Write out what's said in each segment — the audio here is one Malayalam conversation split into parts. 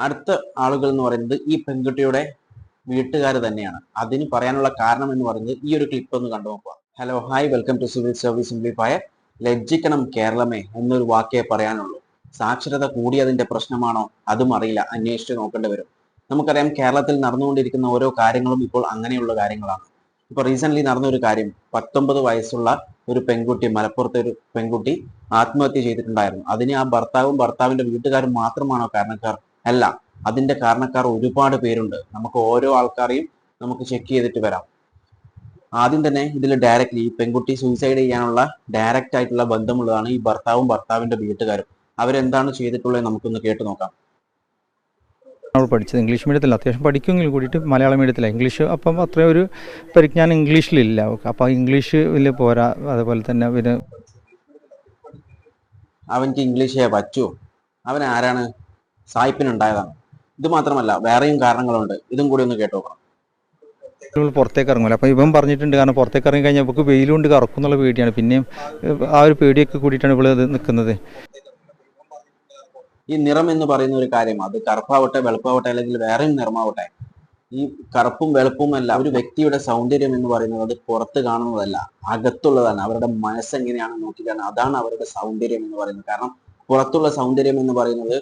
അടുത്ത ആളുകൾ എന്ന് പറയുന്നത് ഈ പെൺകുട്ടിയുടെ വീട്ടുകാർ തന്നെയാണ്. അതിന് പറയാനുള്ള കാരണം എന്ന് പറയുന്നത് ഈ ഒരു ക്ലിപ്പ് ഒന്ന് കണ്ടു നോക്കുക. Hello hi welcome to civil service simplifier ലജ്ജിക്കണം കേരളമേ എന്നൊരു വാക്കേ പറയാനുള്ളൂ. സാക്ഷരത കൂടിയതിന്റെ പ്രശ്നമാണോ? അതും അറിയില്ല. അന്വേഷിച്ച് നോക്കേണ്ടി വരും. നമുക്കറിയാം കേരളത്തിൽ നടന്നുകൊണ്ടിരിക്കുന്ന ഓരോ കാര്യങ്ങളും ഇപ്പോൾ അങ്ങനെയുള്ള കാര്യങ്ങളാണ്. ഇപ്പൊ റീസെന്റ് നടന്ന ഒരു കാര്യം. പത്തൊമ്പത് വയസ്സുള്ള ഒരു പെൺകുട്ടി മലപ്പുറത്തെ ഒരു പെൺകുട്ടി ആത്മഹത്യ ചെയ്തിട്ടുണ്ടായിരുന്നു. അതിന് ആ ഭർത്താവും ഭർത്താവിന്റെ വീട്ടുകാരും മാത്രമാണോ കാരണക്കാർ? അല്ല അതിന്റെ കാരണക്കാർ ഒരുപാട് പേരുണ്ട്. നമുക്ക് ഓരോ ആൾക്കാരെയും നമുക്ക് ചെക്ക് ചെയ്തിട്ട് വരാം. ആദ്യം തന്നെ ഇതിൽ ഡയറക്റ്റ്ലി ഈ പെൺകുട്ടി സൂയിസൈഡ് ചെയ്യാനുള്ള ഡയറക്റ്റ് ആയിട്ടുള്ള ബന്ധമുള്ളതാണ് ഈ ഭർത്താവും ഭർത്താവിന്റെ വീട്ടുകാരും. അവരെന്താണ് ചെയ്തിട്ടുള്ളത് നമുക്കൊന്ന് കേട്ട് നോക്കാം. അവൾ പഠിച്ചത് ഇംഗ്ലീഷ് മീഡിയത്തിൽ അത്യാവശ്യം പഠിക്കുമെങ്കിലും കൂടിയിട്ട് മലയാളം മീഡിയത്തിൽ ഇംഗ്ലീഷ് അപ്പം അത്രയും ഒരു പരിജ്ഞാനം ഇംഗ്ലീഷിലില്ല. അപ്പൊ ഇംഗ്ലീഷ് വലിയ പോരാ. അതുപോലെ തന്നെ പിന്നെ അവൻക്ക് ഇംഗ്ലീഷേ പറ്റൂ. അവൻ ആരാണ്? സായിപ്പിനുണ്ടായതാണ്. ഇത് മാത്രമല്ല വേറെയും കാരണങ്ങളുണ്ട്. ഇതും കൂടി ഒന്ന് കേട്ടു നോക്കണം. ഇവൾ പുറത്തേക്ക് ഇറങ്ങില്ല അപ്പോൾ ഇവൻ പറഞ്ഞിട്ടുണ്ട് കാരണം പുറത്തേക്ക് ഇറങ്ങി കഴിഞ്ഞാൽ ഇവൾക്ക് വെയിലുകൊണ്ട് കറക്കും എന്നുള്ള പേടിയാണ്. പിന്നെയും ആ ഒരു പേടിയൊക്കെ കൂടിയിട്ടാണ് ഇവിടെ നിൽക്കുന്നത്. ഈ നിറം എന്ന് പറയുന്ന ഒരു കാര്യം അത് കറുപ്പാവട്ടെ വെളുപ്പാവട്ടെ അല്ലെങ്കിൽ വേറെയും നിറമാവട്ടെ ഈ കറുപ്പും വെളുപ്പും അല്ല ഒരു വ്യക്തിയുടെ സൗന്ദര്യം എന്ന് പറയുന്നത് അത് പുറത്ത് കാണുന്നതല്ല അകത്തുള്ളതാണ്. അവരുടെ മനസ്സെങ്ങനെയാണ് എങ്ങനെയാണ് നോക്കിക്കാണ് അതാണ് അവരുടെ സൗന്ദര്യം എന്ന് പറയുന്നത്. കാരണം പുറത്തുള്ള സൗന്ദര്യം എന്ന് പറയുന്നത്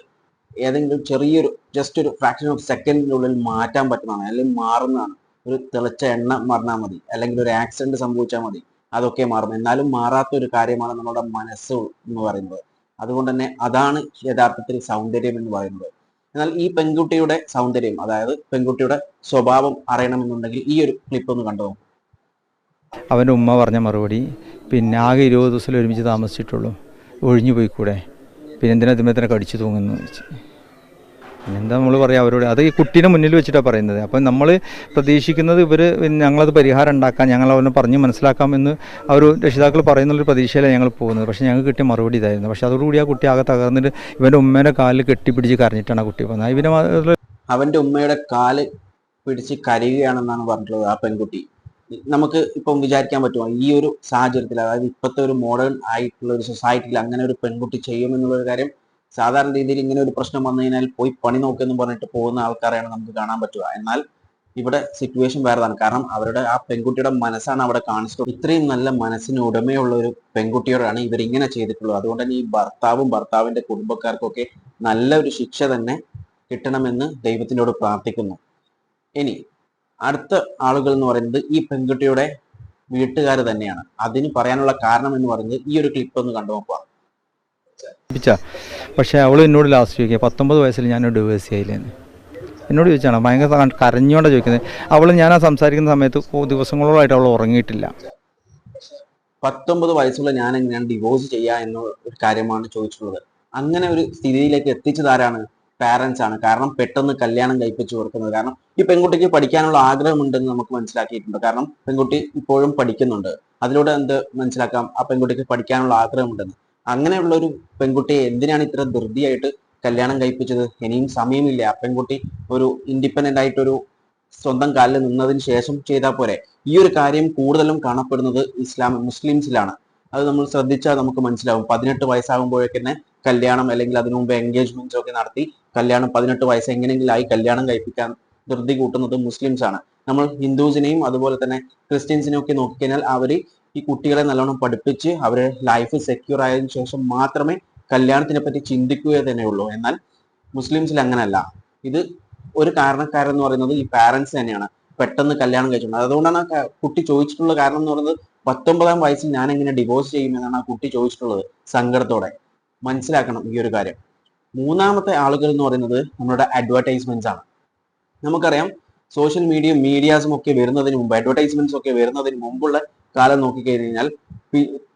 ഏതെങ്കിലും ചെറിയൊരു ജസ്റ്റ് ഒരു ഫ്രാക്ഷൻ ഓഫ് സെക്കൻഡിനുള്ളിൽ മാറ്റാൻ പറ്റുന്നതാണ്. അല്ലെങ്കിൽ മാറുന്നതാണ്. ഒരു തിളച്ച എണ്ണ മറന്നാൽ മതി. അല്ലെങ്കിൽ ഒരു ആക്സിഡന്റ് സംഭവിച്ചാൽ മതി. അതൊക്കെ മാറും എന്നാലും മാറാത്ത ഒരു കാര്യമാണ് നമ്മുടെ മനസ്സ് എന്ന് പറയുന്നത്. അതുകൊണ്ട് തന്നെ അതാണ് യഥാർത്ഥത്തിൽ സൗന്ദര്യം എന്ന് പറയുന്നത്. എന്നാൽ ഈ പെൺകുട്ടിയുടെ സൗന്ദര്യം അതായത് പെൺകുട്ടിയുടെ സ്വഭാവം അറിയണമെന്നുണ്ടെങ്കിൽ ഈ ഒരു ക്ലിപ്പ് ഒന്ന് കണ്ടു. അവന്റെ ഉമ്മ പറഞ്ഞ മറുപടി പിന്നെ ആകെ ഇരുപത് ദിവസം ഒരുമിച്ച് താമസിച്ചിട്ടുള്ളൂ. ഒഴിഞ്ഞു പോയിക്കൂടെ പിന്നെ എന്തിനാ ഇതിമേ തന്നെ കടിച്ചു തൂങ്ങുന്നു പിന്നെന്താ നമ്മൾ പറയാം അവരോട്? അത് ഈ കുട്ടീനെ മുന്നിൽ വെച്ചിട്ടാണ് പറയുന്നത്. അപ്പം നമ്മൾ പ്രതീക്ഷിക്കുന്നത് ഇവർ ഞങ്ങളത് പരിഹാരം ഉണ്ടാക്കാം ഞങ്ങൾ അവനെ പറഞ്ഞ് മനസ്സിലാക്കാം എന്ന് അവർ രക്ഷിതാക്കൾ പറയുന്നുള്ളൊരു പ്രതീക്ഷയിലാണ് ഞങ്ങൾ പോകുന്നത്. പക്ഷേ ഞങ്ങൾക്ക് കിട്ടിയ മറുപടി ഇതായിരുന്നു. പക്ഷേ അതോടുകൂടി ആ കുട്ടി ആകെ തകർന്നിട്ട് ഇവന്റെ ഉമ്മേന്റെ കാലിൽ കെട്ടിപ്പിടിച്ച് കരഞ്ഞിട്ടാണ് ആ കുട്ടി പോകുന്നത് ഇവനെ അവന്റെ ഉമ്മയുടെ കാൽ പിടിച്ച് കരയുകയാണെന്നാണ് പറഞ്ഞിട്ടുള്ളത് ആ പെൺകുട്ടി. നമുക്ക് ഇപ്പം വിചാരിക്കാൻ പറ്റുമോ? ഈ ഒരു സാഹചര്യത്തിൽ അതായത് ഇപ്പോഴത്തെ ഒരു മോഡേൺ ആയിട്ടുള്ള ഒരു സൊസൈറ്റിയിൽ അങ്ങനെ ഒരു പെൺകുട്ടി ചെയ്യുമെന്നുള്ള ഒരു കാര്യം സാധാരണ രീതിയിൽ ഇങ്ങനെ ഒരു പ്രശ്നം വന്നു കഴിഞ്ഞാൽ പോയി പണി നോക്കിയെന്ന് പറഞ്ഞിട്ട് പോകുന്ന ആൾക്കാരെയാണ് നമുക്ക് കാണാൻ പറ്റുക. എന്നാൽ ഇവിടെ സിറ്റുവേഷൻ വേറെതാണ് കാരണം അവരുടെ ആ പെൺകുട്ടിയുടെ മനസ്സാണ് അവിടെ കാണിച്ചത്. ഇത്രയും നല്ല മനസ്സിന് ഉടമയുള്ള ഒരു പെൺകുട്ടിയോടാണ് ഇവരിങ്ങനെ ചെയ്തിട്ടുള്ളത്. അതുകൊണ്ട് തന്നെ ഈ ഭർത്താവും ഭർത്താവിന്റെ കുടുംബക്കാർക്കൊക്കെ നല്ലൊരു ശിക്ഷ തന്നെ കിട്ടണമെന്ന് ദൈവത്തിനോട് പ്രാർത്ഥിക്കുന്നു. ഇനി അടുത്ത ആളുകൾ എന്ന് പറയുന്നത് ഈ പെൺകുട്ടിയുടെ വീട്ടുകാർ തന്നെയാണ്. അതിന് പറയാനുള്ള കാരണം എന്ന് പറയുന്നത് ഈ ഒരു ക്ലിപ്പ് ഒന്ന് കണ്ടു നോക്കുക. പക്ഷെ അവൾ എന്നോട് ലാസ്റ്റ് ചോദിക്കുക പത്തൊമ്പത് വയസ്സിൽ ഞാൻ ഡിവേഴ്സ് ചെയ്യില്ലേന്ന് എന്നോട് ചോദിച്ചാണ്. ഭയങ്കര ക- ചോദിക്കുന്നത്. അവൾ ഞാൻ ആ സംസാരിക്കുന്ന സമയത്ത് ദിവസങ്ങളോളായിട്ട് അവൾ ഉറങ്ങിയിട്ടില്ല. പത്തൊമ്പത് വയസ്സുള്ള ഞാൻ എങ്ങനെയാണ് ഡിവോഴ്സ് ചെയ്യുക എന്ന ഒരു കാര്യമാണ് ചോദിച്ചിട്ടുള്ളത്. അങ്ങനെ ഒരു സ്ഥിതിയിലേക്ക് എത്തിച്ചത് പാരന്റ്സ് ആണ്. കാരണം പെട്ടെന്ന് കല്യാണം കഴിപ്പിച്ചു കൊടുക്കുന്നത്. കാരണം ഈ പെൺകുട്ടിക്ക് പഠിക്കാനുള്ള ആഗ്രഹമുണ്ടെന്ന് നമുക്ക് മനസ്സിലാക്കിയിട്ടുണ്ട്. കാരണം പെൺകുട്ടി ഇപ്പോഴും പഠിക്കുന്നുണ്ട്. അതിലൂടെ എന്ത് മനസ്സിലാക്കാം? ആ പെൺകുട്ടിക്ക് പഠിക്കാനുള്ള ആഗ്രഹമുണ്ടെന്ന്. അങ്ങനെയുള്ള ഒരു പെൺകുട്ടിയെ എന്തിനാണ് ഇത്ര ധൃതിയായിട്ട് കല്യാണം കഴിപ്പിച്ചത്? ഇനിയും സമയമില്ല. ആ പെൺകുട്ടി ഒരു ഇൻഡിപെൻഡന്റ് ആയിട്ടൊരു സ്വന്തം കാലിൽ നിന്നതിന് ശേഷം ചെയ്താൽ പോരെ. ഈ ഒരു കാര്യം കൂടുതലും കാണപ്പെടുന്നത് ഇസ്ലാം മുസ്ലിംസിലാണ്. അത് നമ്മൾ ശ്രദ്ധിച്ചാൽ നമുക്ക് മനസ്സിലാവും. പതിനെട്ട് വയസ്സാകുമ്പോഴേക്കന്നെ കല്യാണം അല്ലെങ്കിൽ അതിനു മുമ്പ് എൻഗേജ്മെന്റ്സ് ഒക്കെ നടത്തി കല്യാണം പതിനെട്ട് വയസ്സ് എങ്ങനെയെങ്കിലും ആയി കല്യാണം കഴിപ്പിക്കാൻ ധൃതി കൂട്ടുന്നത് മുസ്ലിംസ് ആണ്. നമ്മൾ ഹിന്ദുസിനെയും അതുപോലെ തന്നെ ക്രിസ്ത്യൻസിനെയും ഒക്കെ നോക്കിക്കഴിഞ്ഞാൽ അവർ ഈ കുട്ടികളെ നല്ലോണം പഠിപ്പിച്ച് അവരുടെ ലൈഫ് സെക്യൂർ ആയതിനു ശേഷം മാത്രമേ കല്യാണത്തിനെ പറ്റി ചിന്തിക്കുക തന്നെ ഉള്ളൂ. എന്നാൽ മുസ്ലിംസിൽ അങ്ങനല്ല. ഇത് ഒരു കാരണക്കാരൻ എന്ന് പറയുന്നത് ഈ പാരന്റ്സ് തന്നെയാണ്. പെട്ടെന്ന് കല്യാണം കഴിച്ചിട്ടുണ്ട് അതുകൊണ്ടാണ് കുട്ടി ചോദിച്ചിട്ടുള്ള കാരണം എന്ന് പറയുന്നത് പത്തൊമ്പതാം വയസ്സിൽ ഞാൻ എങ്ങനെ ഡിവോഴ്സ് ചെയ്യുമെന്നാണ് ആ കുട്ടി ചോദിച്ചിട്ടുള്ളത്. സങ്കടത്തോടെ. മനസ്സിലാക്കണം ഈ ഒരു കാര്യം. മൂന്നാമത്തെ ആളുകൾ എന്ന് പറയുന്നത് നമ്മുടെ അഡ്വർടൈസ്മെന്റ്സ് ആണ്. നമുക്കറിയാം സോഷ്യൽ മീഡിയ മീഡിയാസും ഒക്കെ വരുന്നതിന് മുമ്പ് അഡ്വർടൈസ്മെന്റ്സ് ഒക്കെ വരുന്നതിന് മുമ്പുള്ള കാലം നോക്കിക്കഴിഞ്ഞാൽ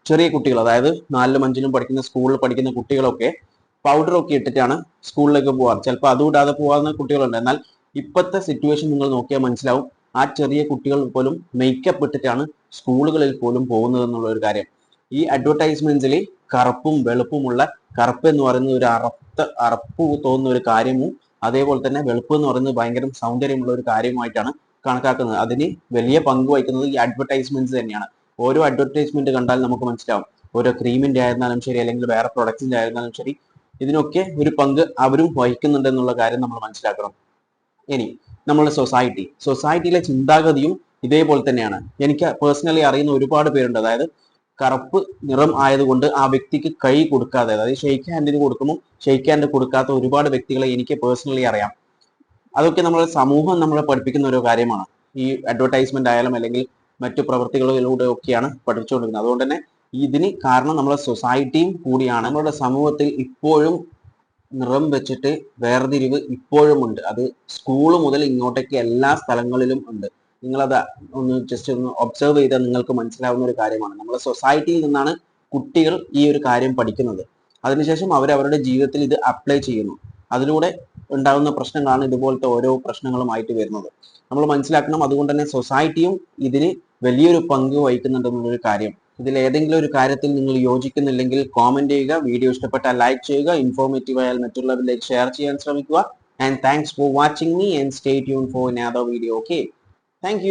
ചെറിയ കുട്ടികൾ അതായത് നാലിലും അഞ്ചിലും പഠിക്കുന്ന സ്കൂളിൽ പഠിക്കുന്ന കുട്ടികളൊക്കെ പൗഡർ ഒക്കെ ഇട്ടിട്ടാണ് സ്കൂളിലേക്ക് പോകാറ് ചിലപ്പോൾ അതുകൂടാതെ പോകാവുന്ന കുട്ടികളുണ്ട്. എന്നാൽ ഇപ്പോഴത്തെ സിറ്റുവേഷൻ നിങ്ങൾ നോക്കിയാൽ മനസ്സിലാവും. ആ ചെറിയ കുട്ടികൾ പോലും മേക്കപ്പ് ഇട്ടിട്ടാണ് സ്കൂളുകളിൽ പോലും പോകുന്നത് എന്നുള്ള ഒരു കാര്യം. ഈ അഡ്വർടൈസ്മെന്റ്സിൽ കറുപ്പും വെളുപ്പുമുള്ള കറുപ്പ് എന്ന് പറയുന്ന ഒരു അറത്ത അറപ്പ് തോന്നുന്ന ഒരു കാര്യവും അതേപോലെ തന്നെ വെളുപ്പ് എന്ന് പറയുന്നത് ഭയങ്കര സൗന്ദര്യമുള്ള ഒരു കാര്യമായിട്ടാണ് കണക്കാക്കുന്നത്. അതിന് വലിയ പങ്ക് വഹിക്കുന്നത് ഈ അഡ്വർടൈസ്മെന്റ്സ് തന്നെയാണ്. ഓരോ അഡ്വർടൈസ്മെന്റ് കണ്ടാൽ നമുക്ക് മനസ്സിലാവും. ഓരോ ക്രീമിന്റെ ആയിരുന്നാലും ശരി അല്ലെങ്കിൽ വേറെ പ്രൊഡക്റ്റിന്റെ ആയിരുന്നാലും ശരി ഇതിനൊക്കെ ഒരു പങ്ക് അവരും വഹിക്കുന്നുണ്ട് എന്നുള്ള കാര്യം നമ്മൾ മനസ്സിലാക്കണം. ഇനി നമ്മളുടെ സൊസൈറ്റി സൊസൈറ്റിയിലെ ചിന്താഗതിയും ഇതേപോലെ തന്നെയാണ്. എനിക്ക് പേഴ്സണലി അറിയുന്ന ഒരുപാട് പേരുണ്ട്. അതായത് കറുപ്പ് നിറം ആയതുകൊണ്ട് ആ വ്യക്തിക്ക് കൈ കൊടുക്കാതെ അതായത് ഷെയ്ക്ക് ഹാൻഡിന് കൊടുക്കുമ്പോൾ ഷെയ്ക്ക് ഹാൻഡ് കൊടുക്കാത്ത ഒരുപാട് വ്യക്തികളെ എനിക്ക് പേഴ്സണലി അറിയാം. അതൊക്കെ നമ്മളെ സമൂഹം നമ്മളെ പഠിപ്പിക്കുന്ന ഒരു കാര്യമാണ്. ഈ അഡ്വർടൈസ്മെന്റ് ആയാലും അല്ലെങ്കിൽ മറ്റു പ്രവൃത്തികളിലൂടെ ഒക്കെയാണ് പഠിച്ചുകൊണ്ടിരിക്കുന്നത് അതുകൊണ്ട് തന്നെ ഇതിന് കാരണം നമ്മളെ സൊസൈറ്റിയും കൂടിയാണ്. നമ്മുടെ സമൂഹത്തിൽ ഇപ്പോഴും നിറം വെച്ചിട്ട് വേർതിരിവ് ഇപ്പോഴും ഉണ്ട്. അത് സ്കൂൾ മുതൽ ഇങ്ങോട്ടേക്ക് എല്ലാ സ്ഥലങ്ങളിലും ഉണ്ട്. നിങ്ങളത് ഒന്ന് ജസ്റ്റ് ഒന്ന് ഒബ്സർവ് ചെയ്താൽ നിങ്ങൾക്ക് മനസ്സിലാവുന്ന ഒരു കാര്യമാണ്. നമ്മളെ സൊസൈറ്റിയിൽ നിന്നാണ് കുട്ടികൾ ഈ ഒരു കാര്യം പഠിക്കുന്നത്. അതിനുശേഷം അവർ അവരുടെ ജീവിതത്തിൽ ഇത് അപ്ലൈ ചെയ്യുന്നു. അതിലൂടെ ഉണ്ടാകുന്ന പ്രശ്നങ്ങളാണ് ഇതുപോലത്തെ ഓരോ പ്രശ്നങ്ങളുമായിട്ട് വരുന്നത്. നമ്മൾ മനസ്സിലാക്കണം അതുകൊണ്ട് തന്നെ സൊസൈറ്റിയും ഇതിന് വലിയൊരു പങ്ക് വഹിക്കുന്നുണ്ടെന്നുള്ളൊരു കാര്യം. ഇതിൽ ഏതെങ്കിലും ഒരു കാര്യത്തിൽ നിങ്ങൾ യോജിക്കുന്നില്ലെങ്കിൽ കോമെന്റ് ചെയ്യുക. വീഡിയോ ഇഷ്ടപ്പെട്ടാൽ ലൈക്ക് ചെയ്യുക. ഇൻഫോർമേറ്റീവ് ആയാൽ മറ്റുള്ളവരിലേക്ക് ഷെയർ ചെയ്യാൻ ശ്രമിക്കുക. And thanks for watching me and stay tune for another video okay thank